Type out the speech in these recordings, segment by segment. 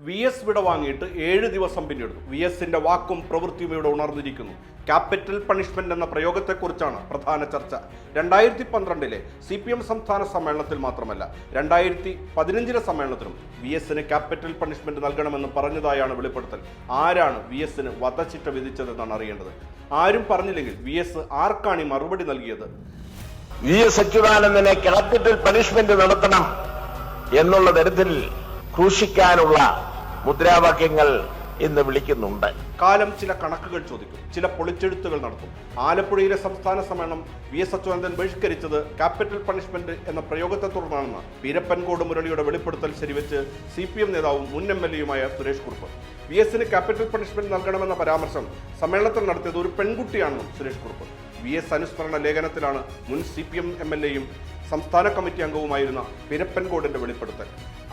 V S വിട വാങ്ങിയിട്ട് ഏഴ് ദിവസം പിന്നിടുന്നു. വി എസിന്റെ വാക്കും പ്രവൃത്തിയും ഇവിടെ ഉണർന്നിരിക്കുന്നു. ക്യാപിറ്റൽ പണിഷ്മെന്റ് എന്ന പ്രയോഗത്തെക്കുറിച്ചാണ് പ്രധാന ചർച്ച. രണ്ടായിരത്തി പന്ത്രണ്ടിലെ സി പി എം സംസ്ഥാന സമ്മേളനത്തിൽ മാത്രമല്ല രണ്ടായിരത്തി പതിനഞ്ചിലെ സമ്മേളനത്തിലും വി എസിന് ക്യാപിറ്റൽ പണിഷ്മെന്റ് നൽകണമെന്ന് പറഞ്ഞതായാണ് വെളിപ്പെടുത്തൽ. ആരാണ് വി എസിന് വധശിക്ഷ വിധിച്ചതെന്നാണ് അറിയേണ്ടത്? ആരും പറഞ്ഞില്ലെങ്കിൽ വി എസ് ആർക്കാണ് ഈ മറുപടി നൽകിയത്? വി എസ് അച്യുതാനന്ദനെ ക്യാപിറ്റൽ പണിഷ്മെന്റ് നടത്തണം എന്നുള്ള തരത്തിൽ ക്രൂശിക്കാനുള്ള മുദ്രാവാക്യങ്ങൾ എന്ന് വിളിക്കുന്നുണ്ട്. കാലം ചില കണക്കുകൾ ചോദിക്കും. ചില പൊളിച്ചെഴുത്തുകൾ നടത്തും. ആലപ്പുഴയിലെ സംസ്ഥാന സമ്മേളനം വി എസ് അച്യുതാനന്ദൻ ബഹിഷ്കരിച്ചത് ക്യാപിറ്റൽ പണിഷ്മെന്റ് എന്ന പ്രയോഗത്തെ തുടർന്നാണെന്ന് വീരപ്പൻകോട് മുരളിയുടെ വെളിപ്പെടുത്തൽ ശരിവെച്ച് സി പി എം നേതാവും മുൻ എം എൽ എയുമായ സുരേഷ് കുറുപ്പ്. വി എസിന് ക്യാപിറ്റൽ പണിഷ്മെന്റ് നൽകണമെന്ന പരാമർശം സമ്മേളനത്തിൽ നടത്തിയത് ഒരു പെൺകുട്ടിയാണെന്നും സുരേഷ് കുറുപ്പ്. വി എസ് അനുസ്മരണ ലേഖനത്തിലാണ് മുൻ C P M M L എയും സംസ്ഥാന കമ്മിറ്റി അംഗവുമായിരുന്ന പിരപ്പൻകോടിന്റെ വെളിപ്പെടുത്തൽ.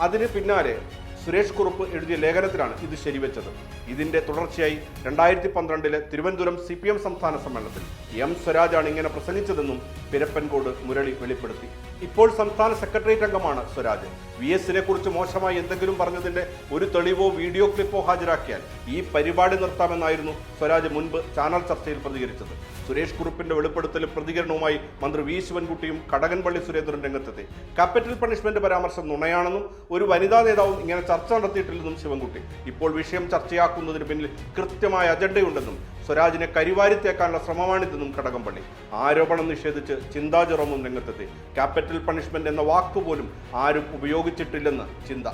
അതിന് പിന്നാലെ സുരേഷ് കുറുപ്പ് എഴുതിയ ലേഖനത്തിലാണ് ഇത് ശരിവെച്ചത്. ഇതിന്റെ തുടർച്ചയായി രണ്ടായിരത്തി പന്ത്രണ്ടിലെ തിരുവനന്തപുരം സി പി എം സംസ്ഥാന സമ്മേളനത്തിൽ എം സ്വരാജാണ് ഇങ്ങനെ പ്രസംഗിച്ചതെന്നും പിരപ്പൻകോട് മുരളി വെളിപ്പെടുത്തി. ഇപ്പോൾ സംസ്ഥാന സെക്രട്ടേറിയറ്റ് അംഗമാണ് സ്വരാജ്. വി എസിനെ കുറിച്ച് മോശമായി എന്തെങ്കിലും പറഞ്ഞതിന്റെ ഒരു തെളിവോ വീഡിയോ ക്ലിപ്പോ ഹാജരാക്കിയാൽ ഈ പരിപാടി നിർത്താമെന്നായിരുന്നു സ്വരാജ് മുൻപ് ചാനൽ ചർച്ചയിൽ പ്രതികരിച്ചത്. സുരേഷ് കുറുപ്പിന്റെ വെളിപ്പെടുത്തലും പ്രതികരണവുമായി മന്ത്രി വി ശിവൻകുട്ടിയും കടകൻപള്ളി സുരേന്ദ്രൻ രംഗത്തെത്തി. ക്യാപിറ്റൽ പണിഷ്മെന്റ് പരാമർശം നുണയാണെന്നും ഒരു വനിതാ നേതാവും ഇങ്ങനെ ചർച്ച നടത്തിയിട്ടില്ലെന്നും ശിവൻകുട്ടി. ഇപ്പോൾ വിഷയം ചർച്ചയാക്കുന്നതിന് പിന്നിൽ കൃത്യമായ അജണ്ടയുണ്ടെന്നും സ്വരാജിനെ കരിവാരിത്തേക്കാനുള്ള ശ്രമമാണിതെന്നും കടകംപള്ളി. ആരോപണം നിഷേധിച്ച് ചിന്താ ജെറോമും രംഗത്തെത്തി. ക്യാപിറ്റൽ പണിഷ്മെന്റ് എന്ന വാക്കുപോലും ആരും ഉപയോഗിച്ചിട്ടില്ലെന്ന് ചിന്ത.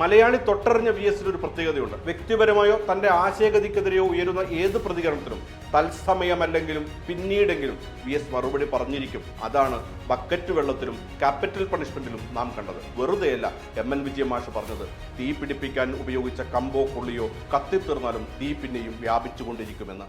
മലയാളി തൊട്ടറിഞ്ഞ വി എസിന് ഒരു പ്രത്യേകതയുണ്ട്. വ്യക്തിപരമായോ തന്റെ ആശയഗതിക്കെതിരെയോ ഉയരുന്ന ഏത് പ്രതികരണത്തിനും തത്സമയമല്ലെങ്കിലും പിന്നീടെങ്കിലും വി എസ് മറുപടി പറഞ്ഞിരിക്കും. അതാണ് ബക്കറ്റ് വെള്ളത്തിലും ക്യാപിറ്റൽ പണിഷ്മെന്റിലും നാം കണ്ടത്. വെറുതെയല്ല എം എൻ വിജയമാഷ് പറഞ്ഞത്. തീ പിടിപ്പിക്കാൻ ഉപയോഗിച്ച കമ്പോ കൊള്ളിയോ കത്തിത്തീർന്നാലും തീ പിന്നെയും വ്യാപിച്ചുകൊണ്ടിരിക്കുമെന്ന്.